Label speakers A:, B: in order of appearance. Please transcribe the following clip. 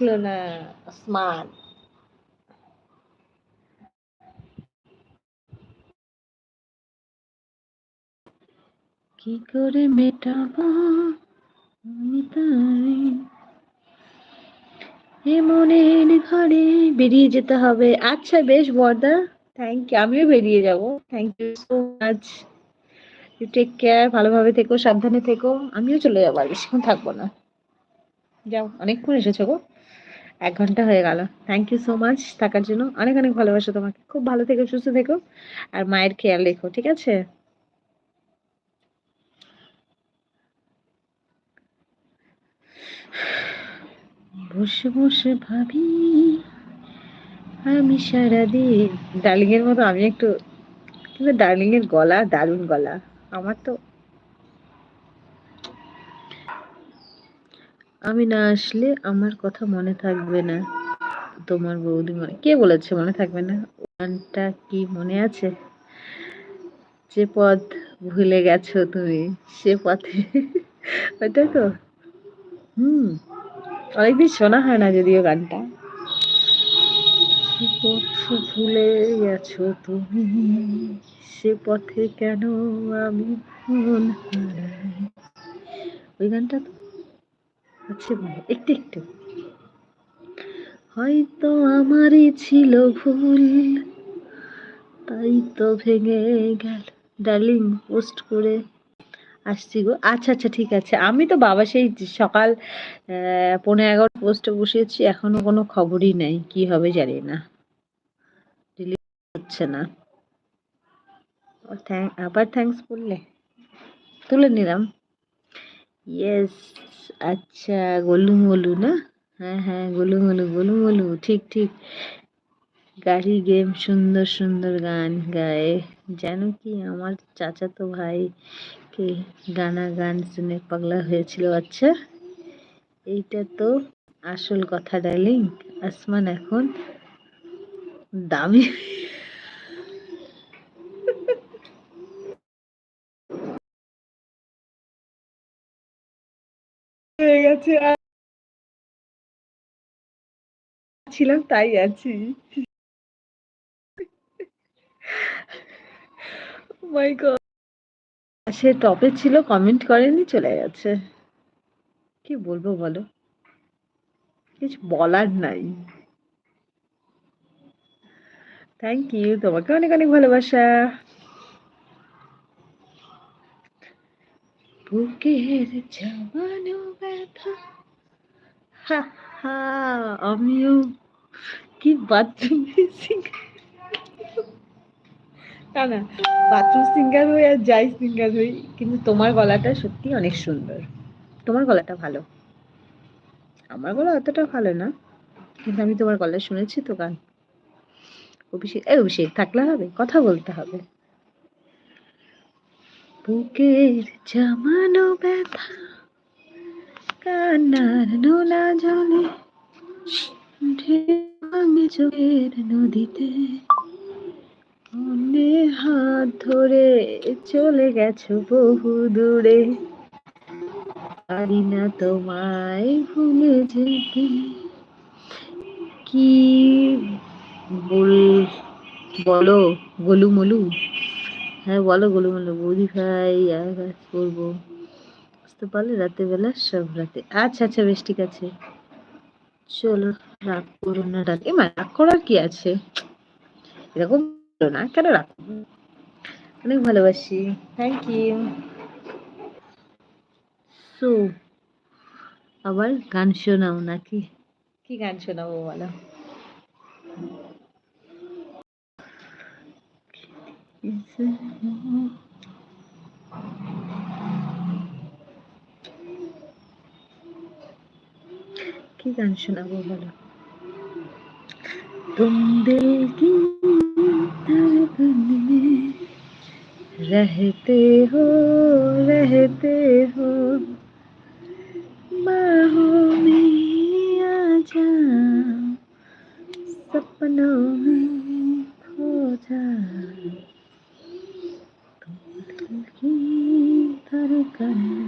A: না আসমান কি করে মেটাবো আমি তাই এ মনের ঘরে বেরিয়ে যেতে হবে। আচ্ছা বেশ, বর্দা। থ্যাংক ইউ আমিও বেরিয়ে যাব। Thank you so much you take care ভালোভাবে থেকো, সাবধানে থেকো। আমিও চলে যাব আর বেশিক্ষণ থাকব না। যাও, অনেকক্ষণ এসেছ গো। এক ঘণ্টা হয়ে গেল। থ্যাংক ইউ সো মাচ থাকার জন্য। অনেক অনেক ভালোবাসো তোমাকে। খুব ভালো থেকো, সুস্থ থেকো। আর মায়ের খেয়াল রেখো, ঠিক আছে? বসে বসে ভাবি, আমি সারাদিন ডার্লিং এর মতো আমি একটু, কিন্তু ডার্লিং এর গলা দারুণ গলা। আমার তো আমি না আসলে আমার কথা মনে থাকবে না। তোমার বৌদি মনে কে বলেছে মনে থাকবে না? গানটা কি মনে আছে? যে পথ ভুলে গেছো তুমি, সে পথে। ওইটাই তো। হুম। অনেকদিন শোনা হয় না যদিও গানটা। ভুলে গেছো তুমি, সে পথে কেন আমি ওই গানটা তো? আচ্ছা একটু একটু। হয়তো আমারই ছিল ভুল, তাই তো ভেঙে গেল। ডার্লিং, পোস্ট করে আসছি গো। আচ্ছা আচ্ছা ঠিক আছে। আমি তো বাবা সেই সকাল পনেরো এগারো পোস্টে বসিয়েছি এখনও কোনো খবরই নেই। কি হবে জানি না। হচ্ছে না। আবার থ্যাংকস বললে? তুলে নিলাম। ইয়েস আচ্ছা গোলু মোলু না? হ্যাঁ হ্যাঁ গোলু মোলু গোলু মোলু ঠিক ঠিক। গাড়ি গেম, সুন্দর সুন্দর গান গায়ে। জানো কি, আমার চাচাতো ভাই কে গানা গান শুনে পাগলা হয়েছিল আচ্ছা? এইটা তো আসল কথা ডার্লিং আসমান এখন দামি। গেছে ছিলাম তাই আছি। মাই গড সে টপে ছিল কমেন্ট করেনি, চলে গেছে। কি বলব বলো? কিছু বলার নাই। থ্যাংক ইউ তোমাকে অনেক অনেক ভালোবাসা। বুকের জমানো ব্যথা। হা হা, আমিও কি বাথরুম না না বাথরুম সিঙ্গার হই আর যাই সিঙ্গার হই, কিন্তু তোমার গলাটা সত্যি অনেক সুন্দর। তোমার গলাটা ভালো। আমার গলা অতটা ভালো না, কিন্তু আমি তোমার গলা শুনেছি তো গান। অভিষেক, এই অভিষেক, থাকলে হবে, কথা বলতে হবে। বুকের জামানো ব্যথা, কান্নার নোলা জলে চোখের নদীতে। অন্যে হাত ধরে চলে গেছো বহু দূরে। পারি না তোমায় ভুলে যেতে। কি বল, বলো গোলু মলু হ্যাঁ বলো গোলু মলু বৌদি ভাই, আর কাজ করব। বুঝতে পারলে রাতের বেলা সব রাতে। আচ্ছা আচ্ছা বেশ, ঠিক আছে। চলো, রাগ করো না, রাগ এমা রাগ করার কি আছে? এরকম না, কেন রাগ অনেক ভালোবাসি। থ্যাংক ইউ সো আবার গান শোনাও নাকি? কি গান শোনাবো বলো? কি গান শোনাবো বলো तुम दिल की रहते हो रहते हो बाहों में आ जा सपनों में کریں